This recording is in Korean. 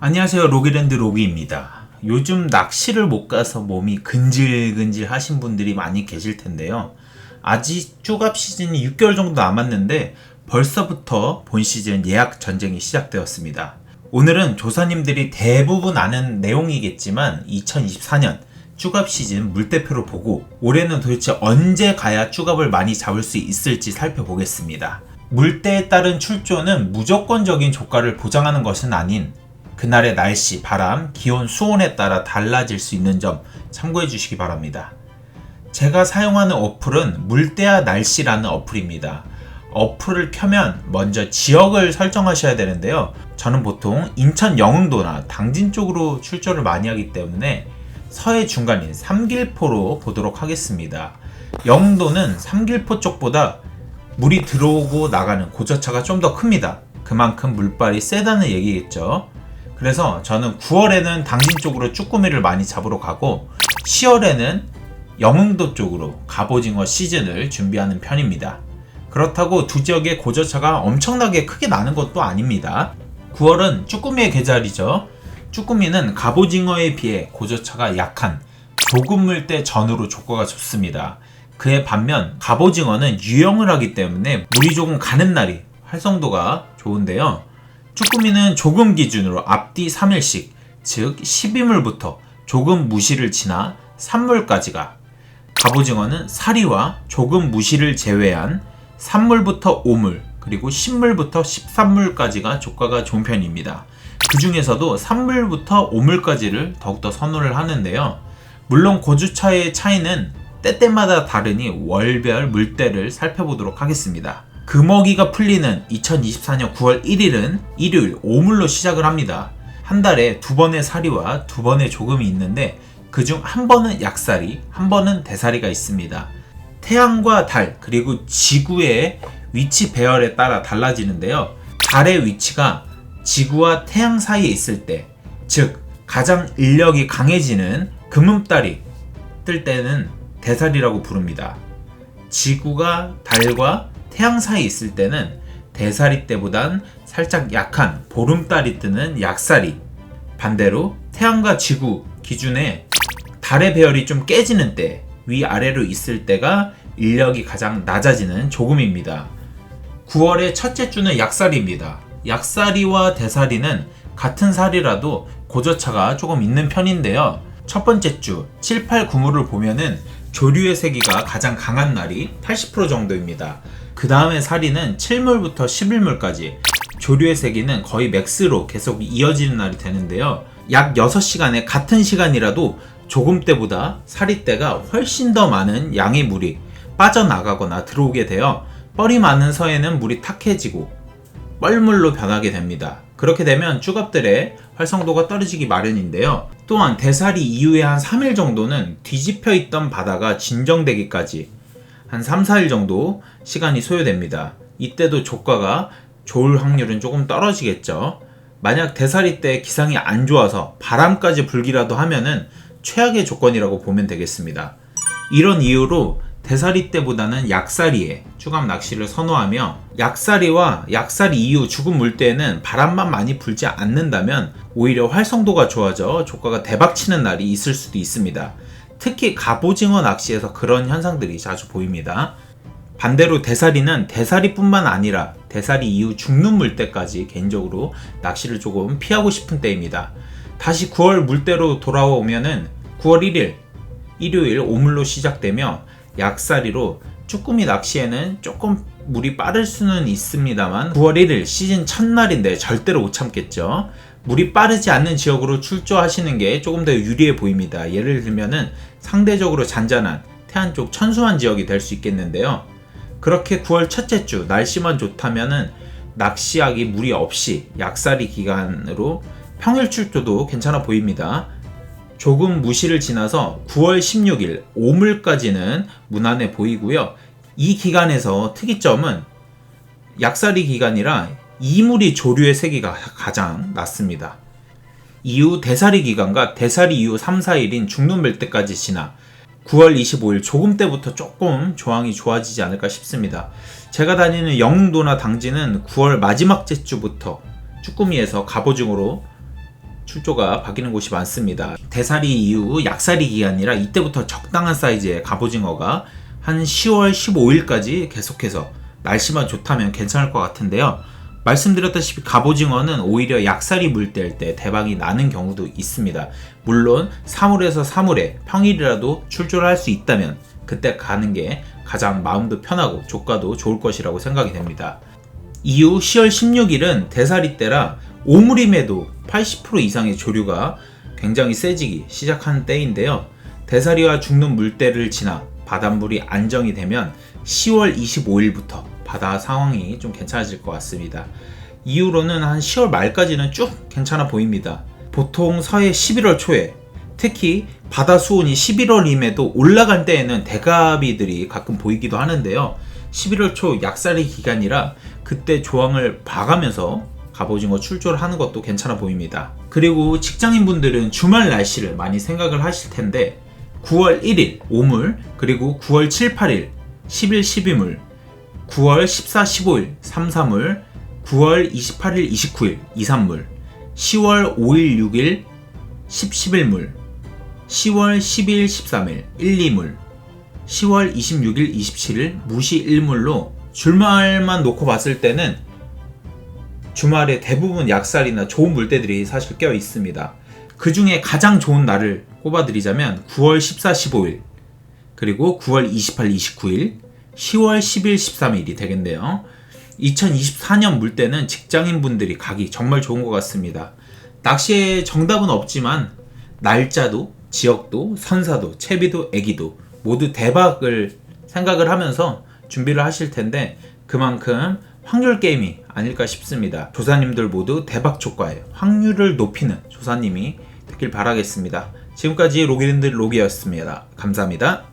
안녕하세요. 로기랜드 로기입니다. 요즘 낚시를 못 가서 몸이 근질근질 하신 분들이 많이 계실 텐데요. 아직 쭈갑 시즌이 6개월 정도 남았는데 벌써부터 본 시즌 예약 전쟁이 시작되었습니다. 오늘은 조사님들이 대부분 아는 내용이겠지만 2024년 쭈갑 시즌 물대표로 보고 올해는 도대체 언제 가야 쭈갑을 많이 잡을 수 있을지 살펴보겠습니다. 물대에 따른 출조는 무조건적인 조가를 보장하는 것은 아닌 그날의 날씨, 바람, 기온, 수온에 따라 달라질 수 있는 점 참고해 주시기 바랍니다. 제가 사용하는 어플은 물대와 날씨라는 어플입니다. 어플을 켜면 먼저 지역을 설정하셔야 되는데요. 저는 보통 인천 영흥도나 당진 쪽으로 출조를 많이 하기 때문에 서해 중간인 삼길포로 보도록 하겠습니다. 영흥도는 삼길포 쪽보다 물이 들어오고 나가는 고저차가 좀 더 큽니다. 그만큼 물발이 세다는 얘기겠죠. 그래서 저는 9월에는 당진 쪽으로 쭈꾸미를 많이 잡으러 가고 10월에는 영흥도 쪽으로 갑오징어 시즌을 준비하는 편입니다. 그렇다고 두 지역의 고저차가 엄청나게 크게 나는 것도 아닙니다. 9월은 쭈꾸미의 계절이죠. 쭈꾸미는 갑오징어에 비해 고저차가 약한 조금 물때 전후로 조과가 좋습니다. 그에 반면 갑오징어는 유형을 하기 때문에 물이 조금 가는 날이 활성도가 좋은데요. 쭈꾸미는 조금 기준으로 앞뒤 3일씩, 즉 12물부터 조금 무시를 지나 3물까지가, 갑오징어는 사리와 조금 무시를 제외한 3물부터 5물, 그리고 10물부터 13물까지가 조과가 좋은 편입니다. 그 중에서도 3물부터 5물까지를 더욱더 선호를 하는데요. 물론 고주차의 차이는 때때마다 다르니 월별 물대를 살펴보도록 하겠습니다. 금어기가 풀리는 2024년 9월 1일은 일요일 오물로 시작을 합니다. 한 달에 두 번의 사리와 두 번의 조금이 있는데 그 중 한 번은 약사리, 한 번은 대사리가 있습니다. 태양과 달, 그리고 지구의 위치 배열에 따라 달라지는데요. 달의 위치가 지구와 태양 사이에 있을 때, 즉, 가장 인력이 강해지는 금음달이 뜰 때는 대살이라고 부릅니다. 지구가 달과 태양 사이에 있을 때는 대살이 때보단 살짝 약한 보름달이 뜨는 약살이 반대로 태양과 지구 기준에 달의 배열이 좀 깨지는 때 위아래로 있을 때가 인력이 가장 낮아지는 조금입니다. 9월의 첫째 주는 약살이입니다. 약살이와 대살이는 같은 살이라도 고저차가 조금 있는 편인데요. 첫 번째 주 7, 8, 9물을 보면은 조류의 세기가 가장 강한 날이 80% 정도입니다. 그 다음에 사리는 7물부터 11물까지 조류의 세기는 거의 맥스로 계속 이어지는 날이 되는데요. 약 6시간에 같은 시간이라도 조금 때보다 사리 때가 훨씬 더 많은 양의 물이 빠져나가거나 들어오게 되어 뻘이 많은 서해는 물이 탁해지고 뻘물로 변하게 됩니다. 그렇게 되면 쭈갑들의 활성도가 떨어지기 마련인데요. 또한 대사리 이후에 한 3일 정도는 뒤집혀 있던 바다가 진정되기까지 한 3, 4일 정도 시간이 소요됩니다. 이때도 조과가 좋을 확률은 조금 떨어지겠죠. 만약 대사리 때 기상이 안 좋아서 바람까지 불기라도 하면은 최악의 조건이라고 보면 되겠습니다. 이런 이유로 대사리 때보다는 약사리에 추감 낚시를 선호하며 약사리와 약사리 이후 죽은 물때에는 바람만 많이 불지 않는다면 오히려 활성도가 좋아져 조과가 대박치는 날이 있을 수도 있습니다. 특히 갑오징어 낚시에서 그런 현상들이 자주 보입니다. 반대로 대사리는 대사리뿐만 아니라 대사리 이후 죽는 물때까지 개인적으로 낚시를 조금 피하고 싶은 때입니다. 다시 9월 물때로 돌아오면은 9월 1일 일요일 오물로 시작되며 약사리로 쭈꾸미 낚시에는 조금 물이 빠를 수는 있습니다만 9월 1일 시즌 첫날인데 절대로 못 참겠죠. 물이 빠르지 않는 지역으로 출조하시는 게 조금 더 유리해 보입니다. 예를 들면은 상대적으로 잔잔한 태안 쪽 천수한 지역이 될 수 있겠는데요. 그렇게 9월 첫째 주 날씨만 좋다면은 낚시하기 무리 없이 약살이 기간으로 평일 출조도 괜찮아 보입니다. 조금 무시를 지나서 9월 16일 오물까지는 무난해 보이고요. 이 기간에서 특이점은 약살이 기간이라 이물이 조류의 세기가 가장 낮습니다. 이후 대사리 기간과 대사리 이후 3, 4일인 중눈 때까지 지나 9월 25일 조금 때부터 조금 조항이 좋아지지 않을까 싶습니다. 제가 다니는 영도나 당진은 9월 마지막 제주부터 쭈꾸미에서 갑오징어로 출조가 바뀌는 곳이 많습니다. 대사리 이후 약사리 기간이라 이때부터 적당한 사이즈의 갑오징어가 한 10월 15일까지 계속해서 날씨만 좋다면 괜찮을 것 같은데요. 말씀드렸다시피 갑오징어는 오히려 약살이 물때일 때 대박이 나는 경우도 있습니다. 물론 3월에서 3월에 평일이라도 출조를 할 수 있다면 그때 가는 게 가장 마음도 편하고 조가도 좋을 것이라고 생각이 됩니다. 이후 10월 16일은 대사리 때라 오므림에도 80% 이상의 조류가 굉장히 세지기 시작한 때인데요. 대사리와 죽는 물때를 지나 바닷물이 안정이 되면 10월 25일부터 바다 상황이 좀 괜찮아질 것 같습니다. 이후로는 한 10월 말까지는 쭉 괜찮아 보입니다. 보통 서해 11월 초에 특히 바다 수온이 11월임에도 올라간 때에는 대가비들이 가끔 보이기도 하는데요. 11월 초 약살이 기간이라 그때 조항을 봐가면서 갑오징어 출조를 하는 것도 괜찮아 보입니다. 그리고 직장인분들은 주말 날씨를 많이 생각을 하실 텐데 9월 1일 오물 그리고 9월 7, 8일 10일 12물 9월 14, 15일 3, 3물 9월 28일, 29일 2, 3물 10월 5일, 6일 10, 11물 10월 10일, 13일 1, 2물 10월 26일, 27일 무시 1물로 줄말만 놓고 봤을 때는 주말에 대부분 약살이나 좋은 물때들이 사실 껴 있습니다. 그 중에 가장 좋은 날을 꼽아드리자면 9월 14, 15일, 그리고 9월 28, 29일, 10월 10일, 13일이 되겠네요. 2024년 물 때는 직장인분들이 가기 정말 좋은 것 같습니다. 낚시에 정답은 없지만 날짜도, 지역도, 선사도, 채비도, 애기도 모두 대박을 생각을 하면서 준비를 하실 텐데 그만큼 확률 게임이 아닐까 싶습니다. 조사님들 모두 대박 조과에 확률을 높이는 조사님이 되길 바라겠습니다. 지금까지 로기랜드 로기였습니다. 감사합니다.